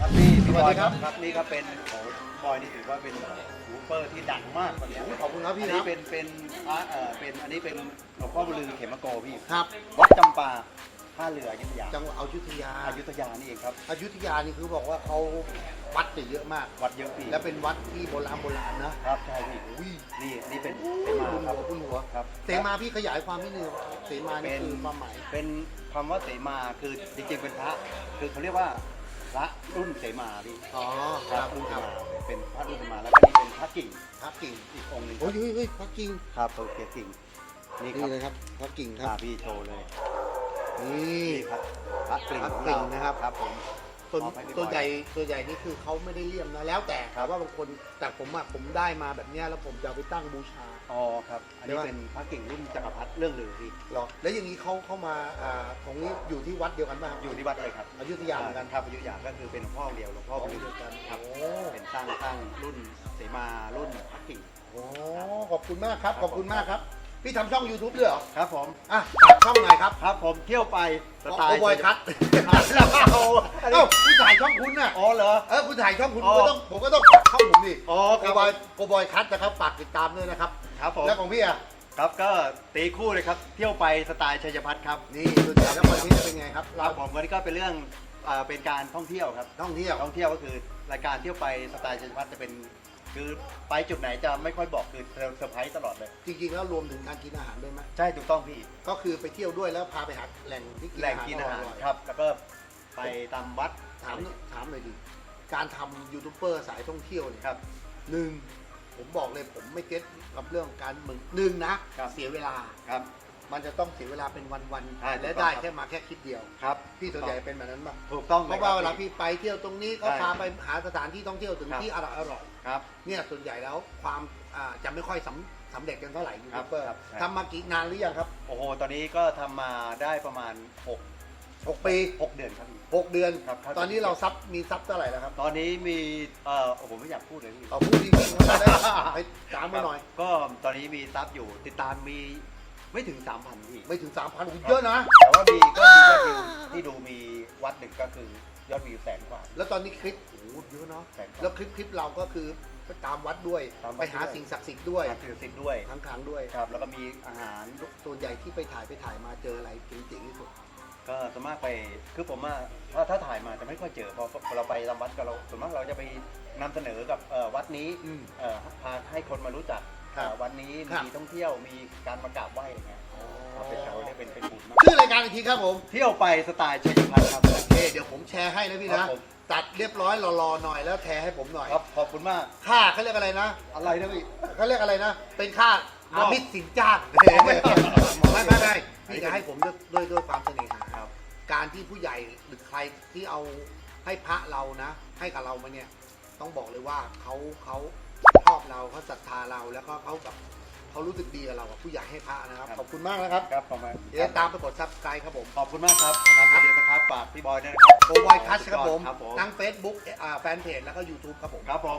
ครับพี่พี่สบวัสอดียคครัรับบครับนี่ก็เป็นโอ้โหบอยนี่ถือว่าเป็นซูเปอร์ที่ดังมากคนเนี้ยขอบคุณครับพี่อันนะนี้เป็นเป็นพระเอ่อเป็นอันนี้เป็นหลวงพ่อบุญลือเขมโกพี่ครับ วัดจำปาท่าเรืออยุธยาจังหวัดอยุธยาอยุธยานี่เองครับอยุธยานี่คือบอกว่าเขาวัดจะเยอะมาก วัดเยอะพี่และเป็นวัดที่โบราณโบราณนะครับใช่พี่อุ้ยนี่อันนี่เป็นเสคุณมาหัครับวคุณหัวครับ เสมาพี่ขยายความนิดนึงเสมานี่คือความหมาย เป็นคำว่าเสมาคือจริงๆเป็นพระ คือเขาเรียกว่า พระรุ่นเสมาพี่อ๋อพคระรับรุ่นคเสรับมาเป็นพระรุ่นเสมาแล้วก็นี่เป็นพระกิ่งพระกิ่งอีกองค์หนึ่งคโอ้รัยบเฮ้ยเฮ้ยพระกิ่งครับโอเคกิ่งนี่คนี่รับเลยครับพระกิ่งคอ่ารับพี่โชว์เลยนี่ นี่ครับพระกลิ่งพระของกลิ่เรางนะครับ ครับผม ส่วนมอบให้พี่บอยตัวใหญ่ตัวใหญ่นี่คือเขาไม่ได้เลี่ยมนะแล้วแต่ครับว่าบางคนแต่ผมอะผมได้มาแบบเนี้ยแล้วผมจะเอาไปตั้งบูชา อ๋อครับ อันนี้เดี๋ยวเป็นพระกิ่งรุ่นจักรพรรดิเรื่องลือพี่หรอ แล้วอย่างนี้เขาเข้ามาอ่าของนี้อยู่ที่วัดเดียวกันป่ะครับอยู่ที่วัดเลยครับอยุธยาเหมือนกันครับอยุธยาก็คือเป็นหลวงพ่อเดียวหลวงพ่ออ๋อบุญเดีลืยวอกันครับ โอ้เป็นสร้างสร้างรุ่นเสมารุ่นพระกิ่งโอ้ขอบคุณมากครับ ขอบคุณมากครับ พี่ทำช่อง YouTube ด้วยเหรอ ครับผมอะฝากช่องหน่อยครับครับผมเที่ยวไปสไตล์โอบอยคัทโอ้อันนี้เอ้าคุณถ่ายช่องคุณน่ะอ๋อเหรอ เออคุณถ่ายช่องคุณอ๋ผมอก็ต้องผมก็ต้องฝากช่องผมดิอ๋อโกครับบอยโกบอยคัทนะครับฝากติดตามด้วยนะครับ ครับผมแล้วของพี่อะครับก็ตีคู่เลยครับเที่ยวไปสไตล์ชัยพัฒน์ครับนี่ส่วนใหญ่แล้วคอนเทนต์จะเป็นไงครับคเรารับผมวันนี้ก็เป็นเรื่องอ่าเป็นการท่องเที่ยวครับท่องเที่ยวท่องเที่ยวก็คือรายการเที่ยวไปสไตล์ชัยพัฒน์จะเป็น คือไปจุดไหนจะไม่ค่อยบอกคือเซอร์ไพรส์ตลอดเลย จริงๆแล้วรวมถึงการกินอาหารด้วยไหมใช่ถูกต้องพี่ ก็คือไปเที่ยวด้วยแล้วพาไปหาแหล่งที่กินแหล่อางหารกินอาหารร่อยๆครับ แล้วก็ไปตามวัดถามถามหน่อยดิการทำยูทูบเบอร์สายท่องเที่ยวเนี่ยครับหนึ่งผมบอกเลยผมไม่เก็ตกับเรื่องของการมึงหนึ่งนะครับเสียเวลาครับ มันจะต้องเสียเวลาเป็นวันใช่ๆและถูกต้องได้ครับ แค่มาแค่คลิปเดียว ครับ พี่ส่วนใหญ่เป็นแบบนั้นป่ะถูกต้องเพราะว่าเวลาพี่ไปเที่ยวตรงนี้ก็ใช่พาไปหาสถานที่ท่องเที่ยวถึงครับ ที่อร่อยอร่อยครับ ๆเนี่ยส่วนใหญ่แล้วความอ่าจะไม่ค่อยสำสำเร็จกันเท่าไหร่ยูครัทูบบเบอร์ครับใช่ทำมากี่นานหรือยังครับโอ้โห ตอนนี้ก็ทำมาได้ประมาณ6 6ปี6เดือนครับพี่6เดือน ครับครับ ตอนนี้เราซับมีซับเท่าไหร่แล้วครับตอนนี้มีเอ่อโอ้โหไม่อยากพูดเลยพี่เอาพูดจริงๆมาได้ไปตามมาหน่อย ก็ตอนนี้มีซับอยู่ติดตามมี ไม่ถึง 3,000พี่ ไม่ถึง 3,000อุ้ยเยอะนะ แต่ว่ามีก็มียอดวิวที่ดูมีวัดหนึ่งก็คือยอดวิวแสนกว่าแล้วตอนนี้คลิปโอ้โหเยอะเนาะแสนกแล้ว่าวคลิปคลิปเราก็คือไปตามวัดด้วยตามวัดไปหาด้วยสิ่งศักดิ์สิทธิ์ด้วยทางถือสิทธิ์ด้วยทั้งครั้งด้วยครับ แล้วก็มีอาหาร ส่วนใหญ่ที่ไปถ่ายไปถ่ายมาเจออะไรจริงๆที่สุดก็ส่วนมากไปคือผมว่าถ้าถ้าถ่ายมาจะไม่ค่อยเจอเพอเราไปตามวัดก็เราส่วนมากเราจะไปนำเสนอกับเอ่อวัดนี้อืม เอ่อพาให้คนมารู้จัก ครับเอ่อวันนี้ครับ มีท่องเที่ยวมีการมากราบไหว้อะไรเงี้ยครับเป็นเราได้เป็นเป็นบุญมากชื่อรายการอีกทีครับผมเที่ยวไปสไตล์ชัยพัฒน์ครับ โอเคเดี๋ยวผมแชร์ให้นะพี่ครันะ บผม ตัดเรียบร้อยรอๆหน่อยแล้วแชร์ให้ผมหน่อยครับขอบคุณมากค่าเขาเรียกอะไรนะอะไรนะพี่ เขาเรียกอะไรนะ เป็นค่าบอาอกมิตรสินจ้างไม่ไม่ไม่ไม่ไม่ไม่พี่จะให้ผมด้วยด้วยด้วยความเสน่หาครับ การที่ผู้ใหญ่หรือใครที่เอาให้พระเรานะ ให้กับเรามาเนี่ย ต้องบอกเลยว่าเขาเขา ชอบเราเขาศรัทธาเราแล้วก็เขาแบบเขารู้สึกดีกับเราอะผู้ใหญ่ให้พระนะครับครับ ขอบคุณมากนะครับ ครับประมาณเดี๋ยวตามไปกดซับสไครต์ครับผม ขอบคุณมากครับครับเดี๋ยวนะครับฝากพี่บอยด้วยนะครับโกบอยคัชครับผม ครับผมทั้ง Facebook อ่าแฟนเพจแล้วก็ YouTube ครับผม ครับผม